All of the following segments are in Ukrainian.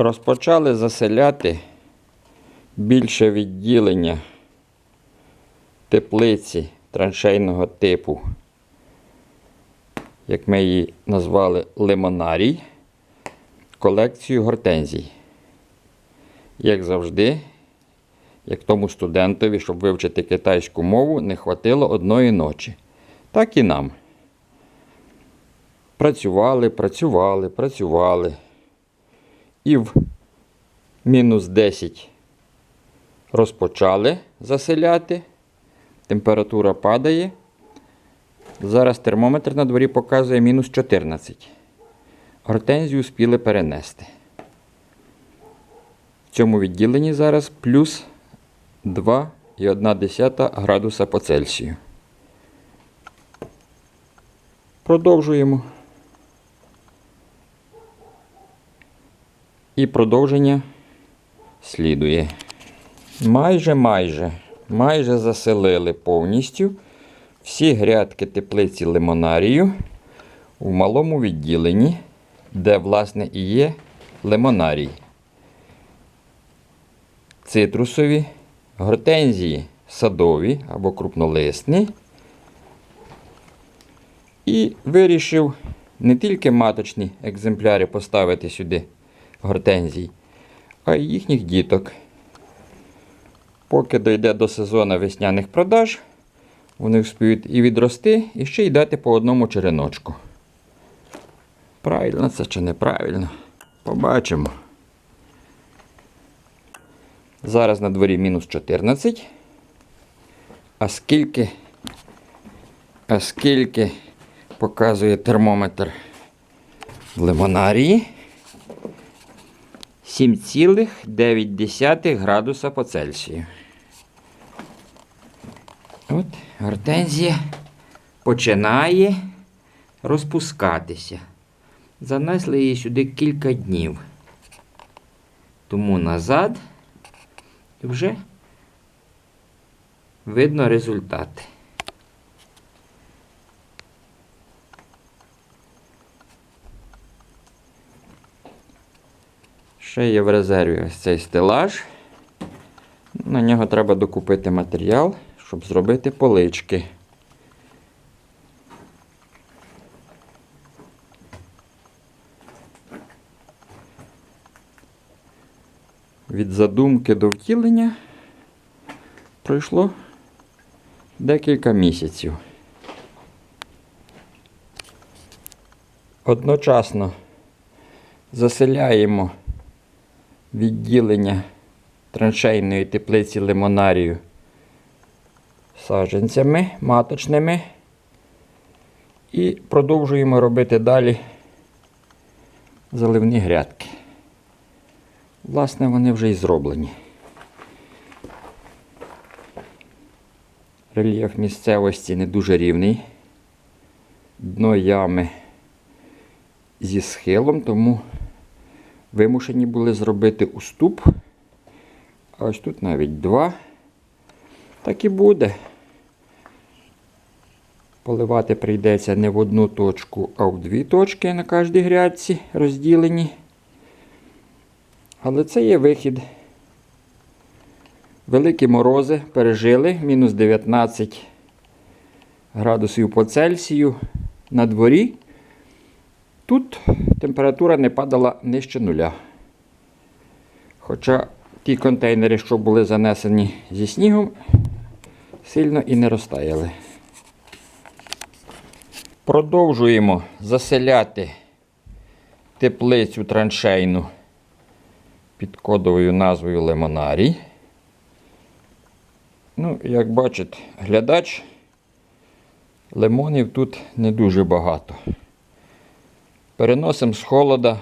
Розпочали заселяти більше відділення теплиці траншейного типу, як ми її назвали лимонарій, колекцію гортензій. Як завжди, як тому студентові, щоб вивчити китайську мову, не хватило одної ночі. Так і нам. Працювали, працювали, працювали. І в мінус 10 розпочали заселяти. Температура падає. Зараз термометр на дворі показує мінус 14. Гортензію спіли перенести. В цьому відділенні зараз плюс 2,1 градуса по Цельсію. Продовжуємо. І продовження слідує. Майже, майже, майже заселили повністю всі грядки теплиці лимонарію в малому відділенні, де, власне, і є лимонарій. Цитрусові, гортензії садові або крупнолисні. І вирішив не тільки маточні екземпляри поставити сюди гортензій, а й їхніх діток. Поки дійде до сезону весняних продаж, вони вспіють і відрости, і ще й дати по одному череночку. Правильно це чи неправильно? Побачимо. Зараз на дворі мінус 14. А скільки, а скільки показує термометр в лимонарії? 7,9 градуса по Цельсію. От гортензія починає розпускатися. Занесли її сюди кілька днів. Тому назад вже видно результати. Ще є в резерві ось цей стелаж. На нього треба докупити матеріал, щоб зробити полички. Від задумки до втілення пройшло декілька місяців. Одночасно заселяємо відділення траншейної теплиці лимонарію саджанцями маточними. І продовжуємо робити далі заливні грядки. Власне, вони вже і зроблені. Рельєф місцевості не дуже рівний. Дно ями зі схилом, тому вимушені були зробити уступ. А ось тут навіть два. Так і буде. Поливати прийдеться не в одну точку, а в дві точки на кожній грядці розділені. Але це є вихід. Великі морози пережили мінус 19 градусів по Цельсію на дворі. Тут температура не падала нижче нуля. Хоча ті контейнери, що були занесені зі снігом, сильно і не розтаяли. Продовжуємо заселяти теплицю траншейну під кодовою назвою Лимонарій. Ну, як бачить глядач, лимонів тут не дуже багато. Переносимо з холода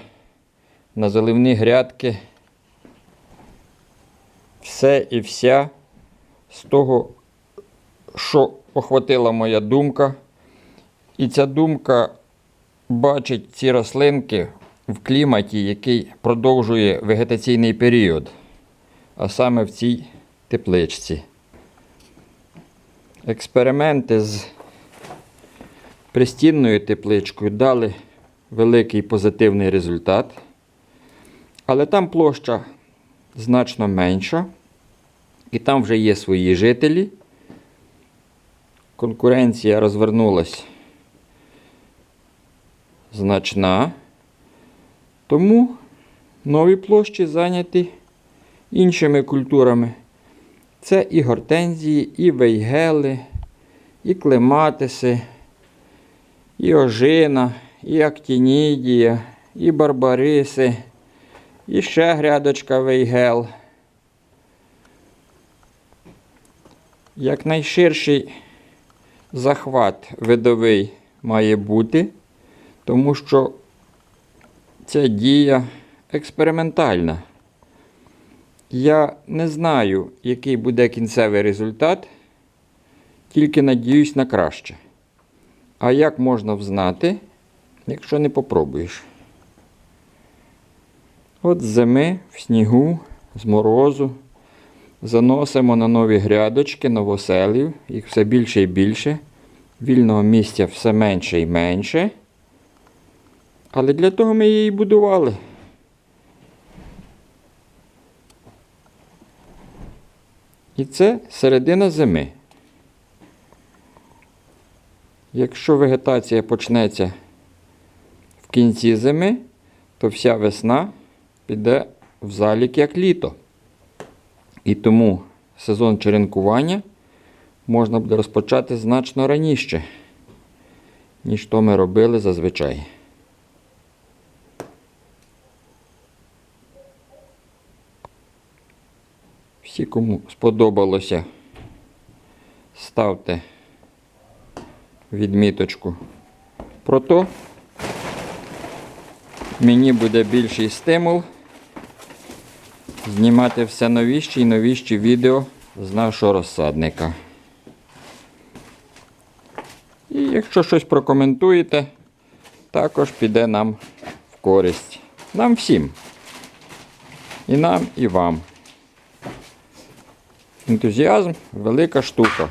на заливні грядки все і вся з того, що похватила моя думка. І ця думка бачить ці рослинки в кліматі, який продовжує вегетаційний період, а саме в цій тепличці. Експерименти з пристінною тепличкою дали великий позитивний результат. Але там площа значно менша, і там вже є свої жителі. Конкуренція розвернулась значна. Тому нові площі зайняті іншими культурами. Це і гортензії, і вейгели, і клематиси, і ожина, і актінідія, і барбариси, і ще грядочка вейгел. Якнайширший захват видовий має бути, тому що ця дія експериментальна. Я не знаю, який буде кінцевий результат, тільки надіюсь на краще. А як можна взнати, якщо не попробуєш? От з зими, в снігу, з морозу заносимо на нові грядочки новоселів, їх все більше і більше. Вільного місця все менше і менше. Але для того ми її будували. І це середина зими. Якщо вегетація почнеться в кінці зими, то вся весна піде в залік як літо. І тому сезон черенкування можна буде розпочати значно раніше, ніж то ми робили зазвичай. Всі, кому сподобалося, ставте відміточку про то. Мені буде більший стимул знімати все новіші і новіші відео з нашого розсадника. І якщо щось прокоментуєте, також піде нам в користь. Нам всім. І нам, і вам. Ентузіазм велика штука.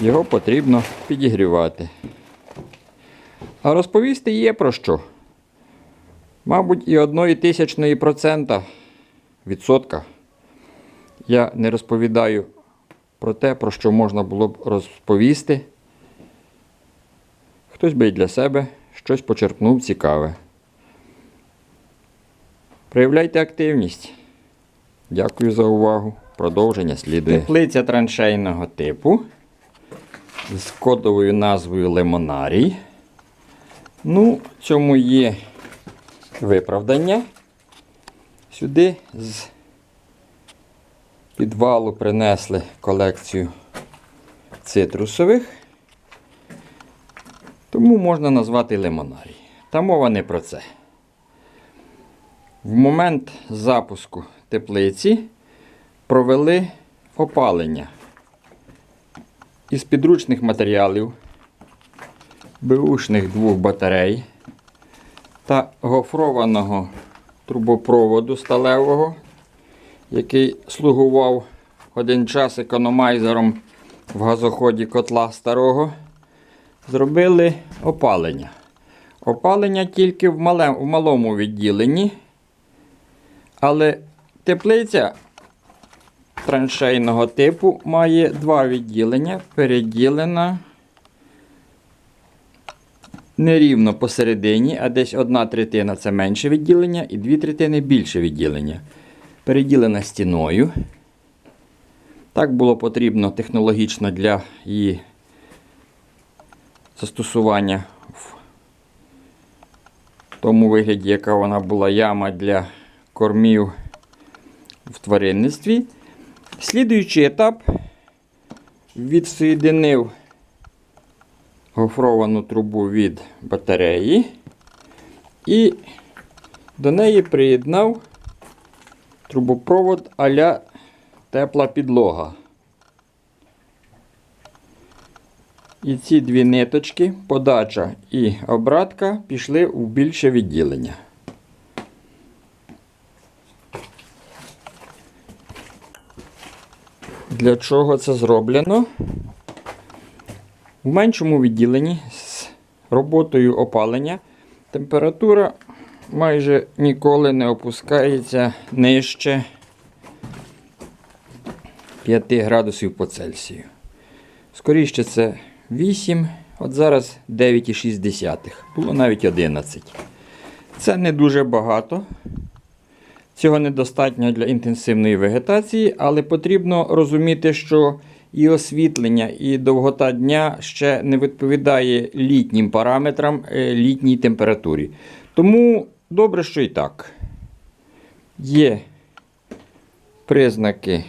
Його потрібно підігрівати. А розповісти є про що. Мабуть, і одної тисячної процента відсотка. Я не розповідаю про те, про що можна було б розповісти. Хтось би і для себе щось почерпнув цікаве. Проявляйте активність. Дякую за увагу. Продовження слідує. Теплиця траншейного типу з кодовою назвою Лимонарій. Ну, цьому є виправдання. Сюди з підвалу принесли колекцію цитрусових. Тому можна назвати лимонарій. Та мова не про це. В момент запуску теплиці провели опалення із підручних матеріалів, беушних двох батарей та гофрованого трубопроводу сталевого, який слугував один час економайзером в газоході котла старого, зробили опалення. Опалення тільки в, малому відділенні, але теплиця траншейного типу має два відділення, переділена нерівно посередині, а десь одна третина це менше відділення, і дві третини більше відділення. Переділена стіною. Так було потрібно технологічно для її застосування в тому вигляді, яка вона була яма для кормів в тваринництві. Слідуючий етап відсоєдинив гофровану трубу від батареї і до неї приєднав трубопровод а-ля тепла підлога. І ці дві ниточки, подача і обратка, пішли у більше відділення. Для чого це зроблено? В меншому відділенні з роботою опалення температура майже ніколи не опускається нижче 5 градусів по Цельсію. Скоріше це 8, от зараз 9,6. Було навіть 11. Це не дуже багато. Цього недостатньо для інтенсивної вегетації, але потрібно розуміти, що і освітлення, і довгота дня ще не відповідає літнім параметрам, е, літній температурі. Тому добре, що і так. Є признаки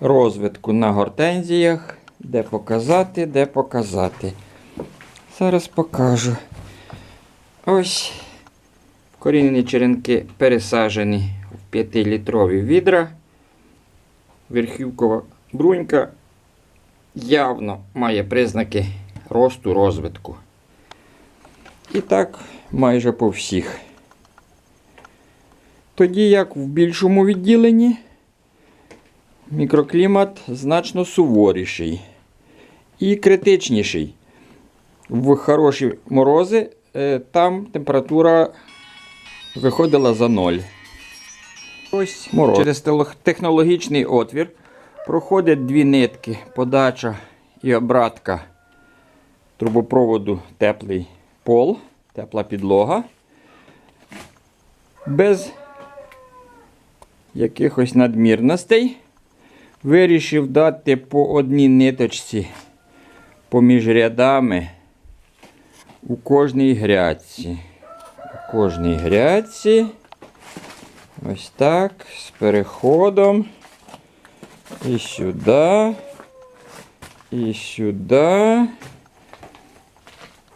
розвитку на гортензіях. Де показати, де показати. Зараз покажу. Ось корінні черенки пересаджені в 5-літрові відра. Верхівкова брунька явно має признаки росту розвитку. І так майже по всіх. Тоді як в більшому відділенні мікроклімат значно суворіший і критичніший. В хороші морози е, там температура виходила за ноль. Ось мороз. Через технологічний отвір проходять дві нитки, подача і обратка трубопроводу теплий пол, тепла підлога. Без якихось надмірностей. Вирішив дати по одній ниточці поміж рядами у кожній грядці. У кожній грядці. Ось так, з переходом. І сюди. І сюди.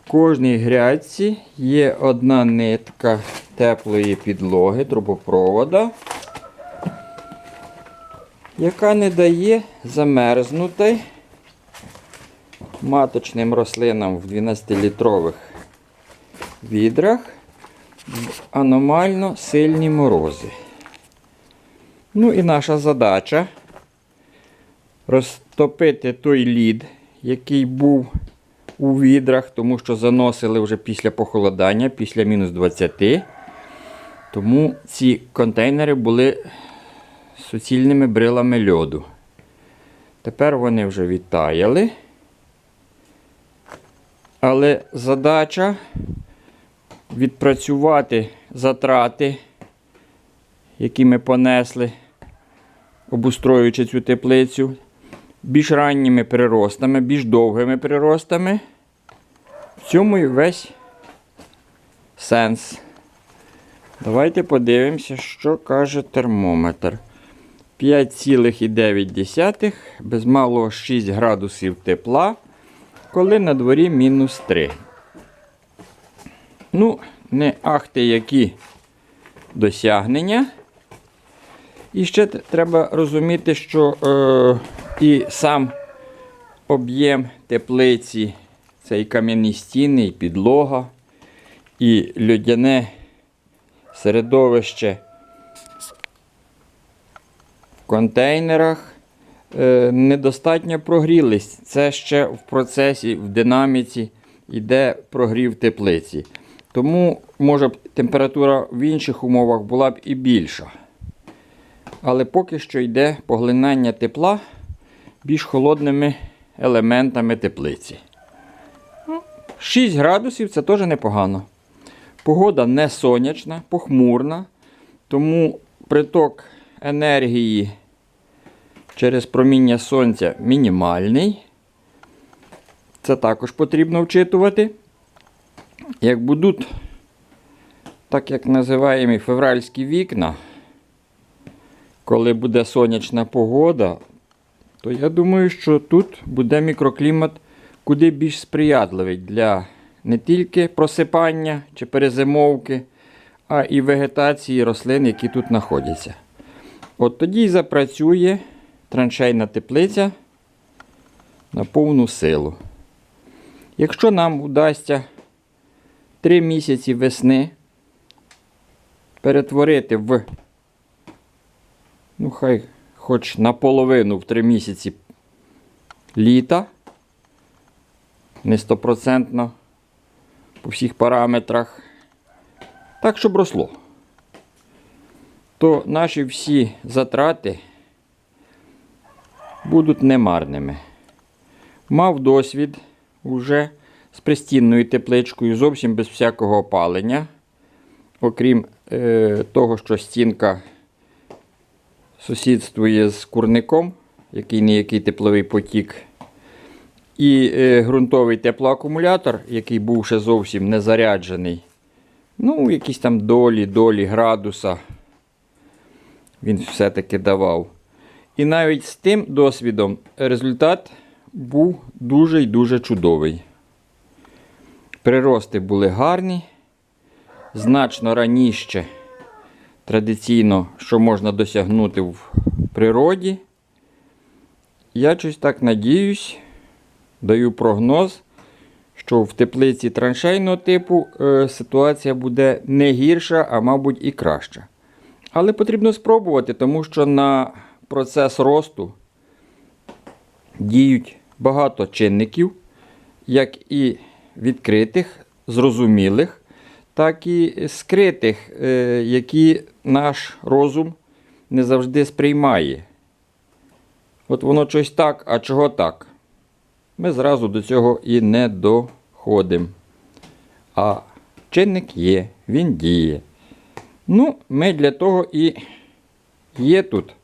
В кожній грядці є одна нитка теплої підлоги, трубопровода, яка не дає замерзнути маточним рослинам в 12-літрових відрах аномально сильні морози. Ну і наша задача розтопити той лід, який був у відрах, тому що заносили вже після похолодання, після мінус 20. Тому ці контейнери були суцільними брилами льоду. Тепер вони вже відтаяли. Але задача відпрацювати затрати, які ми понесли, обустроюючи цю теплицю, більш ранніми приростами, більш довгими приростами. В цьому і весь сенс. Давайте подивимося, що каже термометр. 5,9 без малого 6 градусів тепла, коли на дворі мінус 3. Ну, не ахти які досягнення. І ще треба розуміти, що е, і сам об'єм теплиці, це і кам'яні стіни, і підлога, і льодяне середовище в контейнерах е, недостатньо прогрілись. Це ще в процесі, в динаміці йде прогрів теплиці. Тому, може, б температура в інших умовах була б і більша. Але поки що йде поглинання тепла більш холодними елементами теплиці. Ну, 6 градусів це теж непогано. Погода не сонячна, похмурна, тому приток енергії через проміння сонця мінімальний. Це також потрібно вчитувати. Як будуть, так як називаємо февральські вікна, коли буде сонячна погода, то я думаю, що тут буде мікроклімат куди більш сприятливий для не тільки просипання чи перезимовки, а і вегетації рослин, які тут знаходяться. От тоді й запрацює траншейна теплиця на повну силу. Якщо нам вдасться 3 місяці весни перетворити в, ну хай хоч наполовину в 3 місяці літа, не стопроцентно по всіх параметрах, Так, щоб росло. То наші всі затрати будуть немарними. Мав досвід уже з пристінною тепличкою, зовсім без всякого опалення. Окрім е, того, що стінка сусідствує з курником, який не який тепловий потік. І е, ґрунтовий теплоакумулятор, який був ще зовсім не заряджений. Ну, якісь там долі, долі градуса. Він все-таки давав. І навіть з тим досвідом результат був дуже і дуже чудовий. Прирости були гарні, значно раніше традиційно, що можна досягнути в природі. Я щось так надіюсь, даю прогноз, що в теплиці траншейного типу е, ситуація буде не гірша, а мабуть і краща. Але потрібно спробувати, тому що на процес росту діють багато чинників, як і відкритих, зрозумілих, так і скритих, е, які наш розум не завжди сприймає. От воно щось так, а чого так? Ми зразу до цього і не доходимо. А чинник є, він діє. Ну, ми для того і є тут,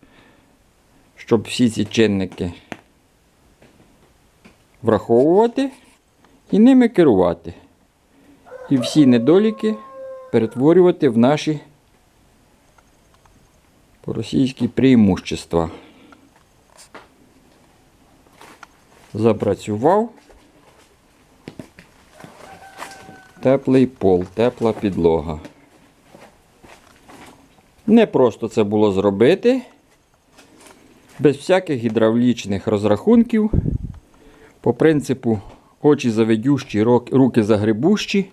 щоб всі ці чинники враховувати і ними керувати. І всі недоліки перетворювати в наші по-російськи преимущества. Запрацював. Теплий пол, тепла підлога. Не просто це було зробити. Без всяких гідравлічних розрахунків. По принципу очі заведющі, руки загребущі.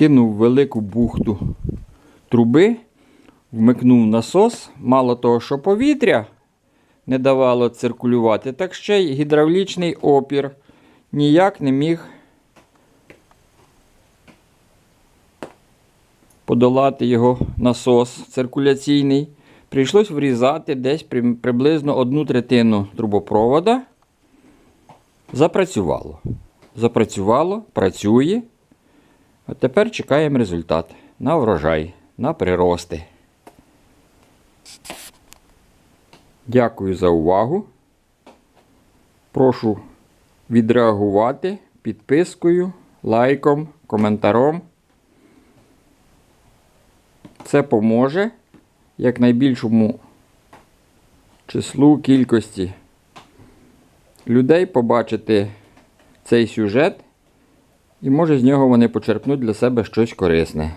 Кинув велику бухту труби, вмикнув насос. Мало того, що повітря не давало циркулювати, так ще й гідравлічний опір ніяк не міг подолати його насос циркуляційний. Прийшлось врізати десь при- приблизно одну третину трубопровода. Запрацювало. Запрацювало, працює. А тепер чекаємо результат на врожай, на прирости. Дякую за увагу. Прошу відреагувати підпискою, лайком, коментаром. Це поможе якнайбільшому числу кількості людей побачити цей сюжет, і може з нього вони почерпнуть для себе щось корисне.